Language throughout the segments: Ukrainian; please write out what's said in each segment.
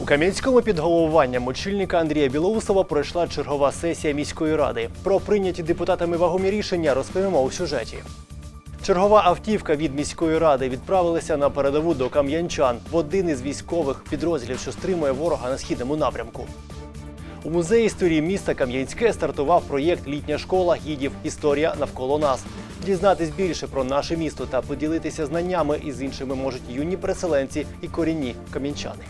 У Кам'янському під головуванням очільника Андрія Білоусова пройшла чергова сесія міської ради. Про прийняті депутатами вагомі рішення розповімо у сюжеті. Чергова автівка від міської ради відправилася на передову до кам'янчан в один із військових підрозділів, що стримує ворога на східному напрямку. У музеї історії міста Кам'янське стартував проєкт Літня школа гідів Історія навколо нас. Дізнатись більше про наше місто та поділитися знаннями із іншими можуть юні переселенці і корінні кам'янчани.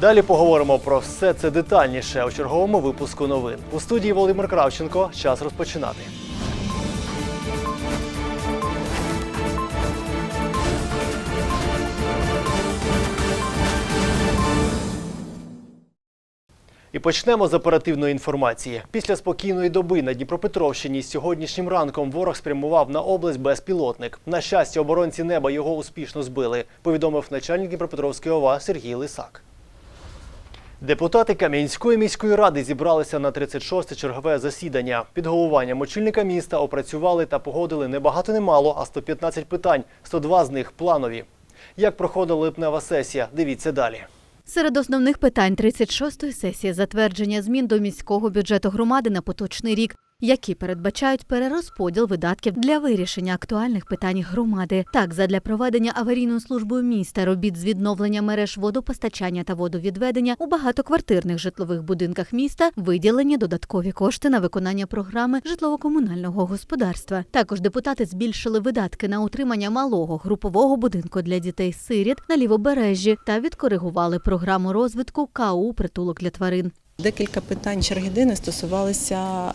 Далі поговоримо про все це детальніше у черговому випуску новин. У студії Володимир Кравченко. Час розпочинати. І почнемо з оперативної інформації. Після спокійної доби на Дніпропетровщині сьогоднішнім ранком ворог спрямував на область безпілотник. На щастя, оборонці неба його успішно збили, повідомив начальник Дніпропетровської ОВА Сергій Лисак. Депутати Кам'янської міської ради зібралися на 36-те чергове засідання. Під головуванням очільника міста опрацювали та погодили не багато не мало, а 115 питань. 102 з них планові. Як проходила липнева сесія? Дивіться далі. Серед основних питань 36-ї сесії затвердження змін до міського бюджету громади на поточний рік, які передбачають перерозподіл видатків для вирішення актуальних питань громади. Так, задля проведення аварійною службою міста робіт з відновлення мереж водопостачання та водовідведення у багатоквартирних житлових будинках міста виділені додаткові кошти на виконання програми житлово-комунального господарства. Також депутати збільшили видатки на утримання малого групового будинку для дітей-сиріт на лівобережжі та відкоригували програму розвитку КАУ притулок для тварин. Декілька питань черги стосувалися е,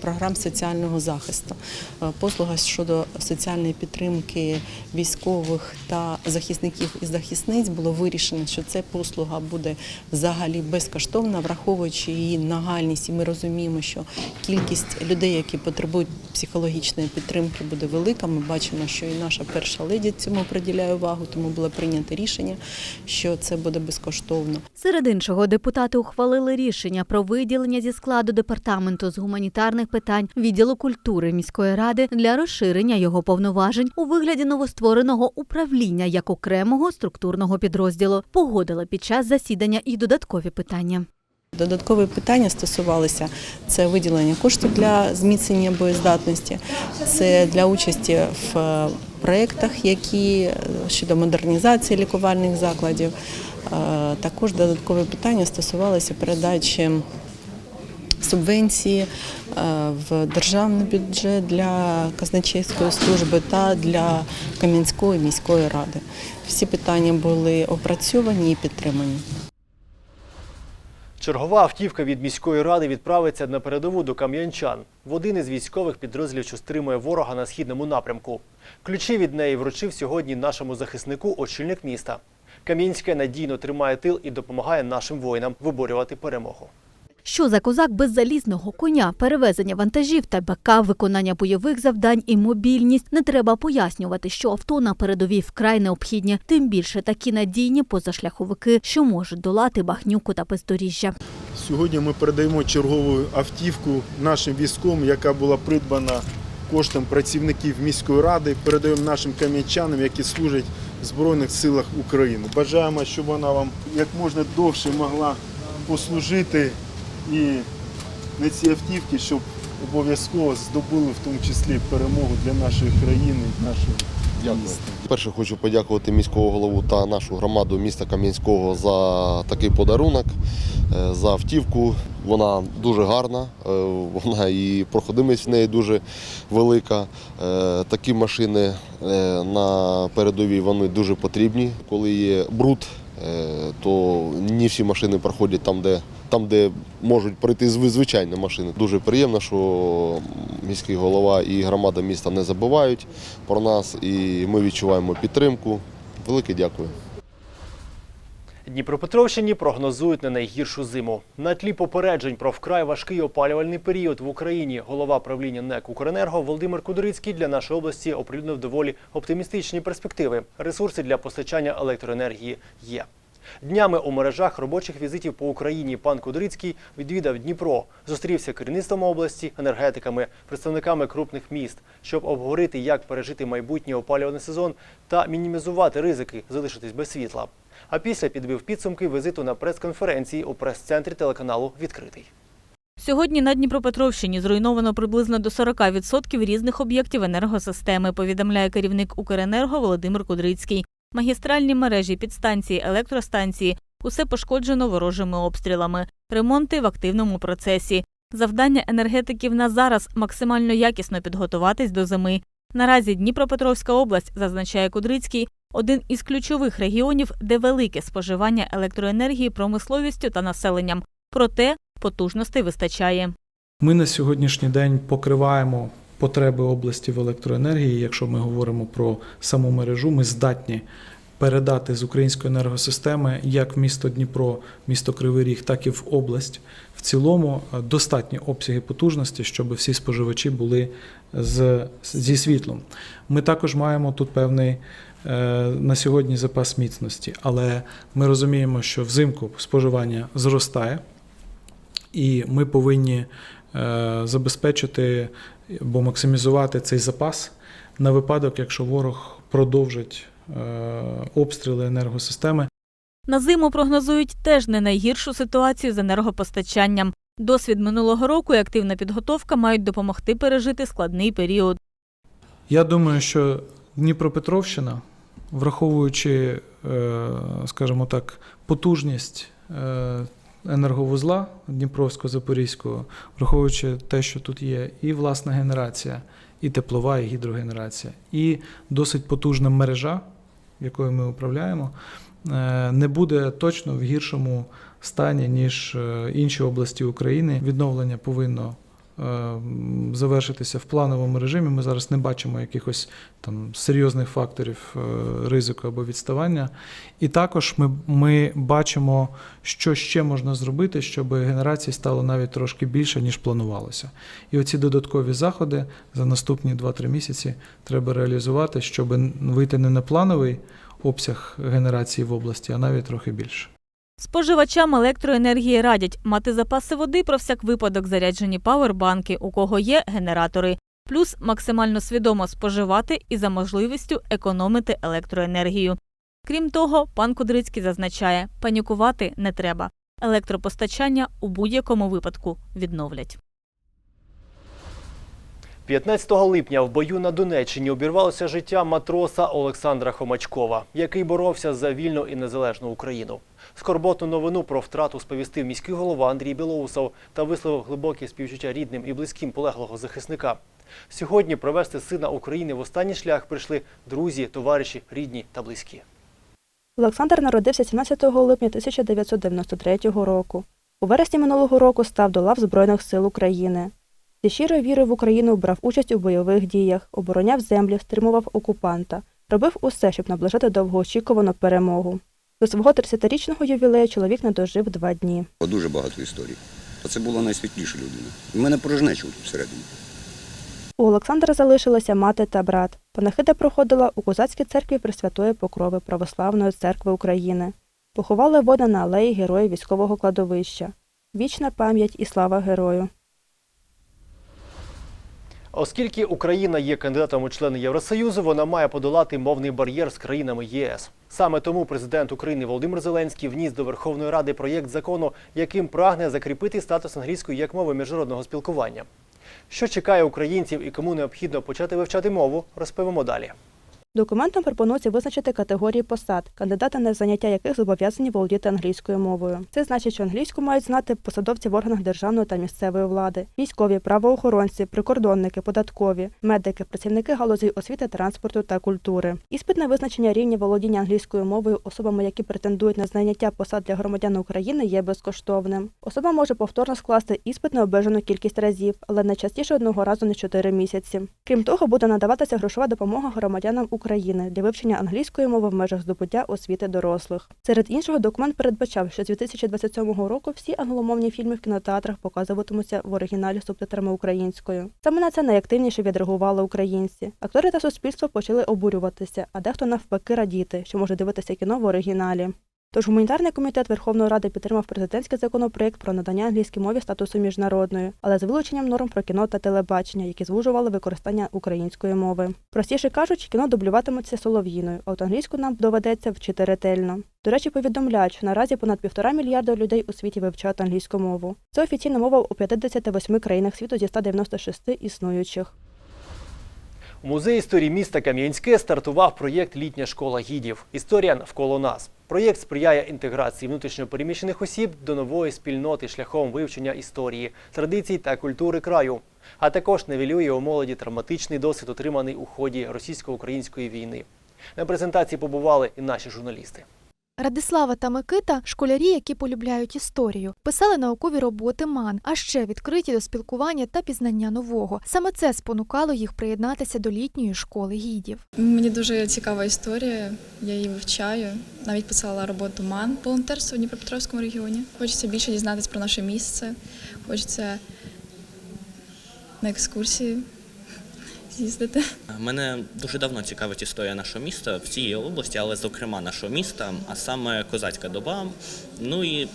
програм соціального захисту. Е, Послуга щодо соціальної підтримки військових та захисників і захисниць було вирішено, що ця послуга буде взагалі безкоштовна, враховуючи її нагальність. І ми розуміємо, що кількість людей, які потребують психологічної підтримки, буде велика. Ми бачимо, що і наша перша леді цьому приділяє увагу, тому було прийнято рішення, що це буде безкоштовно. Серед іншого, депутати ухвалили рішення про виділення зі складу департаменту з гуманітарних питань відділу культури міської ради для розширення його повноважень у вигляді новоствореного управління як окремого структурного підрозділу. Погодили під час засідання і додаткові питання. Додаткові питання стосувалися це виділення коштів для зміцнення боєздатності, це для участі в е, проєктах, які е, щодо модернізації лікувальних закладів. Е, Також додаткові питання стосувалися передачі субвенції в державний бюджет для казначейської служби та для Кам'янської міської ради. Всі питання були опрацьовані і підтримані. Чергова автівка від міської ради відправиться на передову до кам'янчан в один із військових підрозділів, що стримує ворога на східному напрямку. Ключі від неї вручив сьогодні нашому захиснику очільник міста. Кам'янське надійно тримає тил і допомагає нашим воїнам виборювати перемогу. Що за козак без залізного коня, перевезення вантажів та БК, виконання бойових завдань і мобільність не треба пояснювати, що авто на передовій вкрай необхідні, тим більше такі надійні позашляховики, що можуть долати багнюку та бездоріжжя. Сьогодні ми передаємо чергову автівку нашим військовим, яка була придбана коштом працівників міської ради. Передаємо нашим кам'янчанам, які служать в Збройних силах України. Бажаємо, щоб вона вам як можна довше могла послужити і на ці автівки, щоб обов'язково здобули в тому числі перемогу для нашої країни, нашого міста. Перше хочу подякувати міського голову та нашу громаду міста Кам'янського за такий подарунок, е, за автівку. Вона дуже гарна, е, вона і проходимість в неї дуже велика. Е, Такі машини на передовій вони дуже потрібні. Коли є бруд, то не всі машини проходять там, де, там, де можуть пройти зв- звичайні машини. Дуже приємно, що міський голова і громада міста не забувають про нас, і ми відчуваємо підтримку. Велике дякую. Дніпропетровщині прогнозують не найгіршу зиму. На тлі попереджень про вкрай важкий опалювальний період в Україні голова правління НЕК «Укренерго» Володимир Кудрицький для нашої області оприлюднив доволі оптимістичні перспективи. Ресурси для постачання електроенергії є. Днями у мережах робочих візитів по Україні пан Кудрицький відвідав Дніпро, зустрівся керівництвом області, енергетиками, представниками крупних міст, щоб обговорити, як пережити майбутній опалювальний сезон та мінімізувати ризики залишитись без світла. А після підбив підсумки візиту на прес-конференції у прес-центрі телеканалу Відкритий. Сьогодні на Дніпропетровщині зруйновано приблизно до 40% різних об'єктів енергосистеми, повідомляє керівник Укренерго Володимир Кудрицький. Магістральні мережі, підстанції, електростанції – усе пошкоджено ворожими обстрілами. Ремонти в активному процесі. Завдання енергетиків на зараз – максимально якісно підготуватись до зими. Наразі Дніпропетровська область, зазначає Кудрицький, один із ключових регіонів, де велике споживання електроенергії промисловістю та населенням. Проте потужностей вистачає. Ми на сьогоднішній день покриваємо потреби області в електроенергії. Якщо ми говоримо про саму мережу, ми здатні передати з української енергосистеми як в місто Дніпро, місто Кривий Ріг, так і в область. В цілому е, достатні обсяги потужності, щоб всі споживачі були з, зі світлом. Ми також маємо тут певний е, на сьогодні запас міцності, але ми розуміємо, що взимку споживання зростає. І ми повинні е, забезпечити або максимізувати цей запас на випадок, якщо ворог продовжить е, обстріли енергосистеми. На зиму прогнозують теж не найгіршу ситуацію з енергопостачанням. Досвід минулого року і активна підготовка мають допомогти пережити складний період. Я думаю, що Дніпропетровщина, враховуючи, е, скажімо так, потужність е, енерговузла Дніпровсько-Запорізького, враховуючи те, що тут є і власна генерація, і теплова, і гідрогенерація, і досить потужна мережа, якою ми управляємо, е, не буде точно в гіршому стані, ніж е, інші області України. Відновлення повинно завершитися в плановому режимі. Ми зараз не бачимо якихось там серйозних факторів е, ризику або відставання. І також ми, ми бачимо, що ще можна зробити, щоб генерації стало навіть трошки більше, ніж планувалося. І оці додаткові заходи за наступні 2-3 місяці треба реалізувати, щоб вийти не на плановий обсяг генерації в області, а навіть трохи більше. Споживачам електроенергії радять мати запаси води про всяк випадок заряджені павербанки, у кого є генератори, плюс максимально свідомо споживати і за можливістю економити електроенергію. Крім того, пан Кудрицький зазначає, панікувати не треба. Електропостачання у будь-якому випадку відновлять. 15 липня в бою на Донеччині обірвалося життя матроса Олександра Хомачкова, який боровся за вільну і незалежну Україну. Скорботну новину про втрату сповістив міський голова Андрій Білоусов та висловив глибоке співчуття рідним і близьким полеглого захисника. Сьогодні провести сина України в останній шлях прийшли друзі, товариші, рідні та близькі. Олександр народився 17 липня 1993 року. У вересні минулого року став до лав Збройних сил України. Зі щирою вірою в Україну брав участь у бойових діях, обороняв землі, стримував окупанта, робив усе, щоб наближати довгоочікувану перемогу. До свого 30-річного ювілею чоловік не дожив два дні. Дуже багато історій. А це була найсвітліша людина. У мене порожнеча тут всередині. У Олександра залишилася мати та брат. Панахида проходила у козацькій церкві Пресвятої Покрови Православної церкви України. Поховали вода на алеї Героїв військового кладовища. Вічна пам'ять і слава герою. Оскільки Україна є кандидатом у члени Євросоюзу, вона має подолати мовний бар'єр з країнами ЄС. Саме тому президент України Володимир Зеленський вніс до Верховної Ради проєкт закону, яким прагне закріпити статус англійської як мови міжнародного спілкування. Що чекає українців і кому необхідно почати вивчати мову, розповімо далі. Документом пропонується визначити категорії посад, кандидати на заняття яких зобов'язані володіти англійською мовою. Це значить, що англійську мають знати посадовці в органах державної та місцевої влади, військові, правоохоронці, прикордонники, податкові, медики, працівники галузей освіти, транспорту та культури. Іспит на визначення рівня володіння англійською мовою особами, які претендують на заняття посад для громадян України, є безкоштовним. Особа може повторно скласти іспит необмежену кількість разів, але не частіше одного разу на 4 місяці. Крім того, буде надаватися грошова допомога громадянам України для вивчення англійської мови в межах здобуття освіти дорослих. Серед іншого, документ передбачав, що з 2027 року всі англомовні фільми в кінотеатрах показуватимуться в оригіналі з субтитрами українською. Саме на це найактивніше відреагували українці. Актори та суспільство почали обурюватися, а дехто навпаки радіти, що може дивитися кіно в оригіналі. Тож гуманітарний комітет Верховної Ради підтримав президентський законопроект про надання англійській мові статусу міжнародної, але з вилученням норм про кіно та телебачення, які звужували використання української мови. Простіше кажучи, кіно дублюватиметься солов'їною, а от англійську нам доведеться вчити ретельно. До речі, повідомляють, що наразі понад півтора мільярда людей у світі вивчають англійську мову. Це офіційна мова у 58 країнах світу зі 196 існуючих. У музеї історії міста Кам'янське стартував проєкт Літня школа гідів. Історія навколо нас. Проєкт сприяє інтеграції внутрішньопереміщених осіб до нової спільноти шляхом вивчення історії, традицій та культури краю, а також невілює у молоді травматичний досвід, отриманий у ході російсько-української війни. На презентації побували і наші журналісти. Радислава та Микита школярі, які полюбляють історію, писали наукові роботи МАН, а ще відкриті до спілкування та пізнання нового. Саме це спонукало їх приєднатися до літньої школи гідів. Мені дуже цікава історія, я її вивчаю. Навіть писала роботу МАН волонтерство в Дніпропетровському регіоні. Хочеться більше дізнатись про наше місце, хочеться на екскурсії з'їздити. Мене дуже давно цікавить історія нашого міста в цій області, але зокрема нашого міста, а саме козацька доба, ну і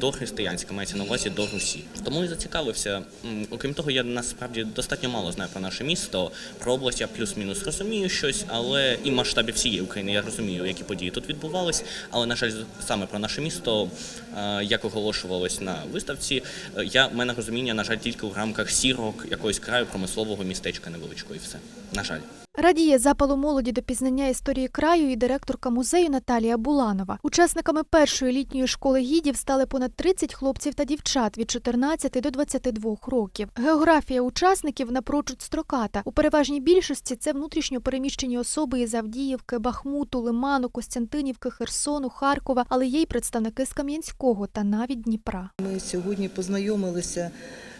дохристиянська, мається на увазі до Русі. Тому і зацікавився. Окрім того, я насправді достатньо мало знаю про наше місто, про область я плюс-мінус розумію щось, але і масштабі всієї України я розумію, які події тут відбувались. Але на жаль, саме про наше місто, е, як оголошувалось на виставці, е, я мене розуміння, на жаль, тільки в рамках сірок якогось краю промислового містечка невеличкого, і все. На жаль. Радіє запалу молоді до пізнання історії краю і директорка музею Наталія Буланова. Учасниками першої літньої школи гідів стали понад 30 хлопців та дівчат від 14 до 22 років. Географія учасників напрочуд строката. У переважній більшості це внутрішньо переміщені особи із Авдіївки, Бахмуту, Лиману, Костянтинівки, Херсону, Харкова, але є й представники з Кам'янського та навіть Дніпра. Ми сьогодні познайомилися,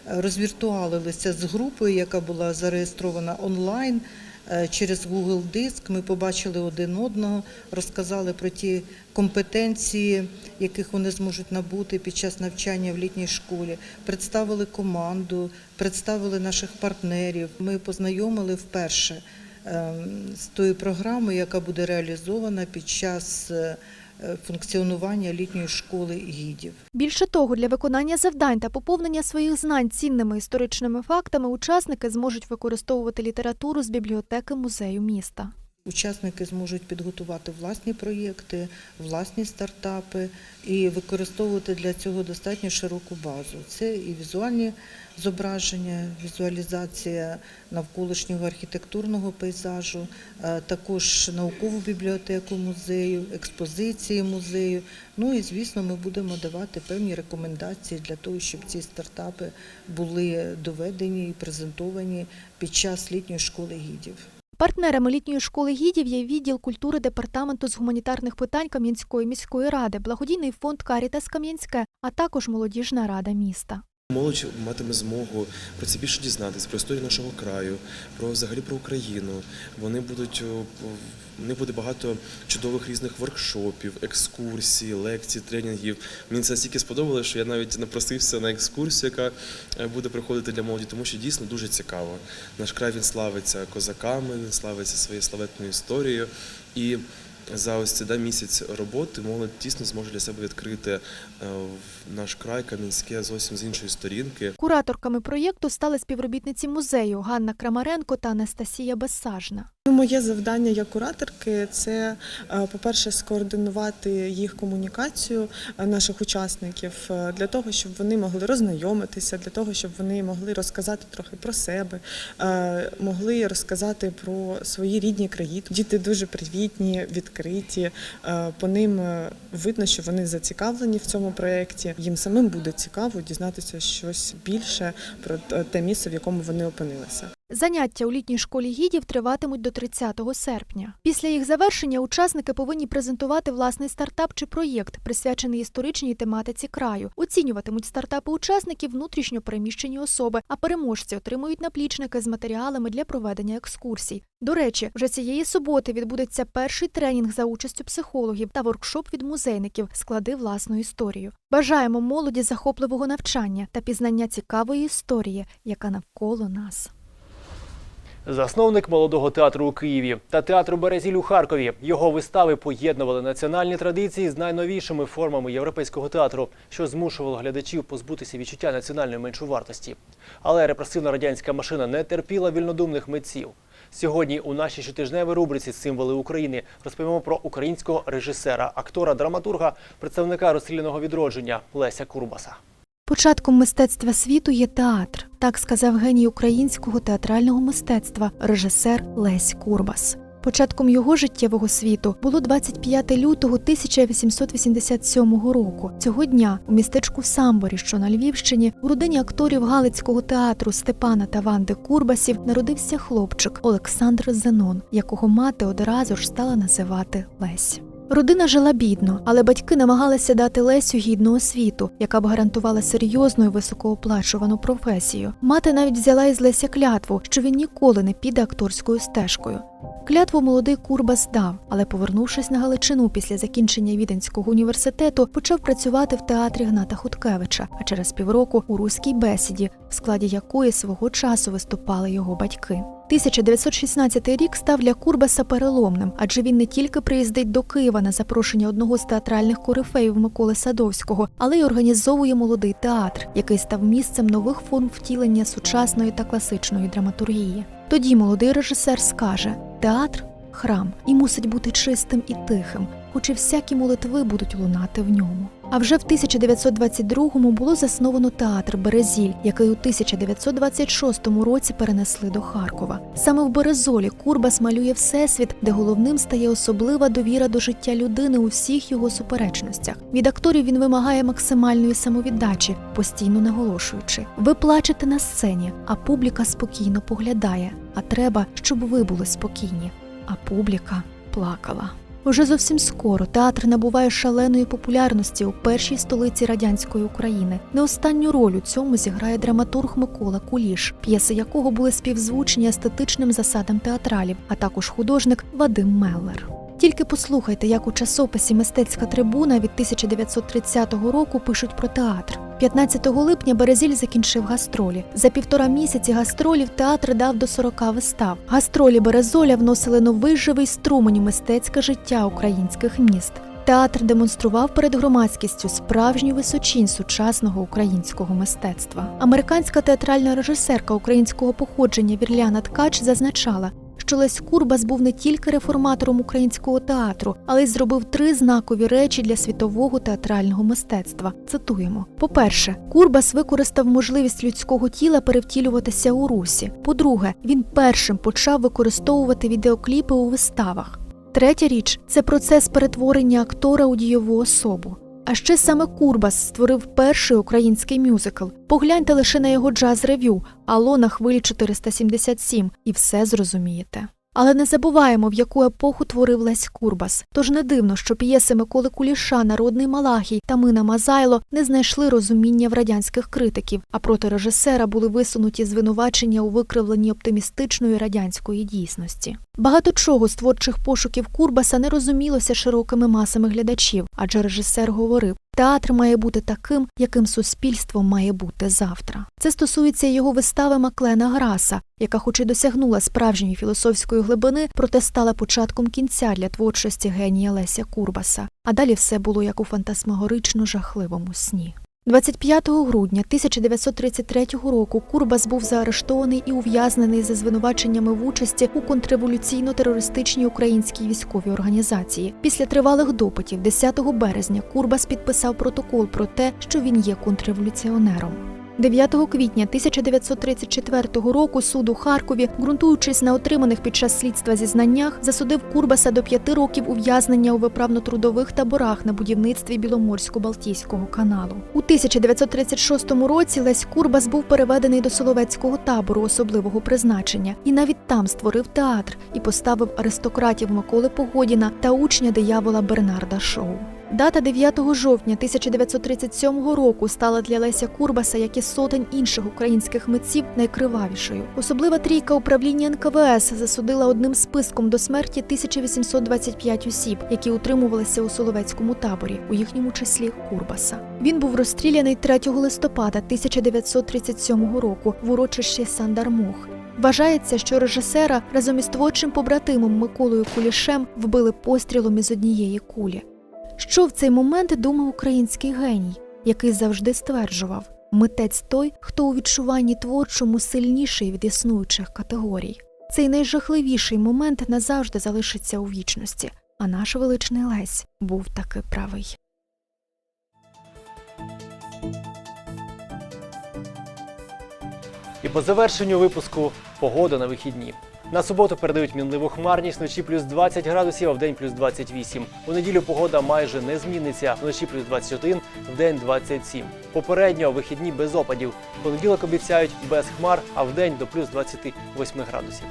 розвіртуалилися з групою, яка була зареєстрована онлайн. Е, Через Google Диск ми побачили один одного, розказали про ті компетенції, яких вони зможуть набути під час навчання в літній школі. Представили команду, представили наших партнерів. Ми познайомили вперше ем, з тою програмою, яка буде реалізована під час е, функціонування літньої школи гідів. Більше того, для виконання завдань та поповнення своїх знань цінними історичними фактами учасники зможуть використовувати літературу з бібліотеки музею міста. Учасники зможуть підготувати власні проєкти, власні стартапи і використовувати для цього достатньо широку базу. Це і візуальні зображення, візуалізація навколишнього архітектурного пейзажу, е, також наукову бібліотеку музею, експозиції музею. Ну і звісно, ми будемо давати певні рекомендації для того, щоб ці стартапи були доведені і презентовані під час літньої школи гідів. Партнерами літньої школи гідів є відділ культури департаменту з гуманітарних питань Кам'янської міської ради, благодійний фонд Карітас Кам'янське, а також молодіжна рада міста. Молодь матиме змогу про це більше дізнатися, про історію нашого краю, про взагалі про Україну. Вони будуть о, в них буде багато чудових різних воркшопів, екскурсій, лекцій, тренінгів. Мені це настільки сподобалося, що я навіть напросився на екскурсію, яка е, буде приходити для молоді, тому що дійсно дуже цікаво. Наш край він славиться козаками, він славиться своєю славетною історією. І за ось цей да, місяць роботи молодь дійсно зможе для себе відкрити е, наш край Кам'янське зовсім з іншої сторінки. Кураторками проєкту стали співробітниці музею Ганна Крамаренко та Анастасія Безсажна. Ну, Моє завдання як кураторки це, е, по-перше, скоординувати їх комунікацію е, наших учасників е, для того, щоб вони могли роззнайомитися, для того, щоб вони могли розказати трохи про себе, могли розказати про свої рідні краї. Діти дуже привітні, відкриті. По ним видно, що вони зацікавлені в цьому проєкті. Їм самим буде цікаво дізнатися щось більше про те місце, в якому вони опинилися. Заняття у літній школі гідів триватимуть до 30 серпня. Після їх завершення учасники повинні презентувати власний стартап чи проєкт, присвячений історичній тематиці краю. Оцінюватимуть стартапи учасників внутрішньо переміщені особи, а переможці отримують наплічники з матеріалами для проведення екскурсій. До речі, вже цієї суботи відбудеться перший тренінг за участю психологів та воркшоп від музейників склади власну історію. Бажаємо молоді захопливого навчання та пізнання цікавої історії, яка навколо нас. Засновник молодого театру у Києві та театру Березіль у Харкові. Його вистави поєднували національні традиції з найновішими формами європейського театру, що змушувало глядачів позбутися відчуття національної меншовартості. Але репресивна радянська машина не терпіла вільнодумних митців. Сьогодні у нашій щотижневій рубриці Символи України розповімо про українського режисера, актора, драматурга, представника розстріляного відродження Леся Курбаса. Початком мистецтва світу є театр, так сказав геній українського театрального мистецтва, режисер Лесь Курбас. Початком його життєвого світу було 25 лютого 1887 року. Цього дня у містечку Самборі, що на Львівщині, у родині акторів Галицького театру Степана та Ванди Курбасів народився хлопчик Олександр Зенон, якого мати одразу ж стала називати Лесь. Родина жила бідно, але батьки намагалися дати Лесю гідну освіту, яка б гарантувала серйозну і високооплачувану професію. Мати навіть взяла із Леся клятву, що він ніколи не піде акторською стежкою. Клятву молодий Курба здав, але, повернувшись на Галичину після закінчення Віденського університету, почав працювати в театрі Гната Хуткевича, а через півроку у руській бесіді, в складі якої свого часу виступали його батьки. 1916 рік став для Курбаса переломним, адже він не тільки приїздить до Києва на запрошення одного з театральних корифеїв Миколи Садовського, але й організовує молодий театр, який став місцем нових форм втілення сучасної та класичної драматургії. Тоді молодий режисер скаже: театр храм і мусить бути чистим і тихим, хоч і всякі молитви будуть лунати в ньому. А вже в 1922-му було засновано театр Березіль, який у 1926 році перенесли до Харкова. Саме в Березолі Курбас малює всесвіт, де головним стає особлива довіра до життя людини у всіх його суперечностях. Від акторів він вимагає максимальної самовіддачі, постійно наголошуючи: ви плачете на сцені, а публіка спокійно поглядає. А треба, щоб ви були спокійні. А публіка плакала. Уже зовсім скоро театр набуває шаленої популярності у першій столиці радянської України. Не останню роль у цьому зіграє драматург Микола Куліш, п'єси якого були співзвучні естетичним засадам театралів, а також художник Вадим Меллер. Тільки послухайте, як у часописі Мистецька трибуна від 1930 року пишуть про театр. 15 липня Березіль закінчив гастролі. За півтора місяці гастролів театр дав до 40 вистав. Гастролі Березоля вносили новий живий струмень у мистецьке життя українських міст. Театр демонстрував перед громадськістю справжню височінь сучасного українського мистецтва. Американська театральна режисерка українського походження Вірляна Ткач зазначала, що Лесь Курбас був не тільки реформатором українського театру, але й зробив три знакові речі для світового театрального мистецтва. Цитуємо: по-перше, Курбас використав можливість людського тіла перевтілюватися у русі. По-друге, він першим почав використовувати відеокліпи у виставах. Третя річ це процес перетворення актора у дієву особу. А ще саме Курбас створив перший український мюзикл. Погляньте лише на його джаз-ревю Ало на хвилі 477 і все зрозумієте. Але не забуваємо, в яку епоху творив Лесь Курбас. Тож не дивно, що п'єси Миколи Куліша, Народний Малахій та Мина Мазайло не знайшли розуміння в радянських критиків, а проти режисера були висунуті звинувачення у викривленні оптимістичної радянської дійсності. Багато чого з творчих пошуків Курбаса не розумілося широкими масами глядачів, адже режисер говорив. Театр має бути таким, яким суспільство має бути завтра. Це стосується його вистави Маклена Граса, яка, хоч і досягнула справжньої філософської глибини, проте стала початком кінця для творчості генія Леся Курбаса. А далі все було як у фантасмагорично жахливому сні. 25 грудня 1933 року Курбас був заарештований і ув'язнений за звинуваченнями в участі у контрреволюційно-терористичній українській військовій організації. Після тривалих допитів 10 березня Курбас підписав протокол про те, що він є контрреволюціонером. 9 квітня 1934 року суд у Харкові, ґрунтуючись на отриманих під час слідства зізнаннях, засудив Курбаса до п'яти років ув'язнення у виправно-трудових таборах на будівництві Біломорсько-Балтійського каналу. У 1936 році Лесь Курбас був переведений до Соловецького табору особливого призначення і навіть там створив театр і поставив аристократів Миколи Погодіна та учня диявола Бернарда Шоу. Дата 9 жовтня 1937 року стала для Леся Курбаса, як і сотень інших українських митців, найкривавішою. Особлива трійка управління НКВС засудила одним списком до смерті 1825 осіб, які утримувалися у Соловецькому таборі, у їхньому числі Курбаса. Він був розстріляний 3 листопада 1937 року в урочищі Сандармох. Вважається, що режисера разом із творчим побратимом Миколою Кулішем вбили пострілом із однієї кулі. Що в цей момент думав український геній, який завжди стверджував: митець той, хто у відчуванні творчому сильніший від існуючих категорій. Цей найжахливіший момент назавжди залишиться у вічності, а наш величний Лесь був таки правий. І по завершенню випуску погода на вихідні. На суботу передають мінливу хмарність, вночі плюс 20 градусів, а вдень плюс 28. У неділю погода майже не зміниться, вночі плюс 21, вдень 27. Попередньо вихідні без опадів. Понеділок обіцяють без хмар, а вдень до плюс 28 градусів.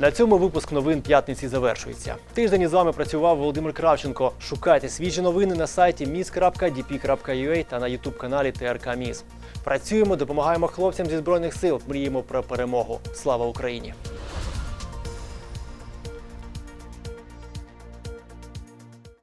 На цьому випуск новин п'ятниці завершується. Тиждень із вами працював Володимир Кравченко. Шукайте свіжі новини на сайті mis.dp.ua та на ютуб каналі ТРК Міс. Працюємо, допомагаємо хлопцям зі збройних сил. Мріємо про перемогу. Слава Україні!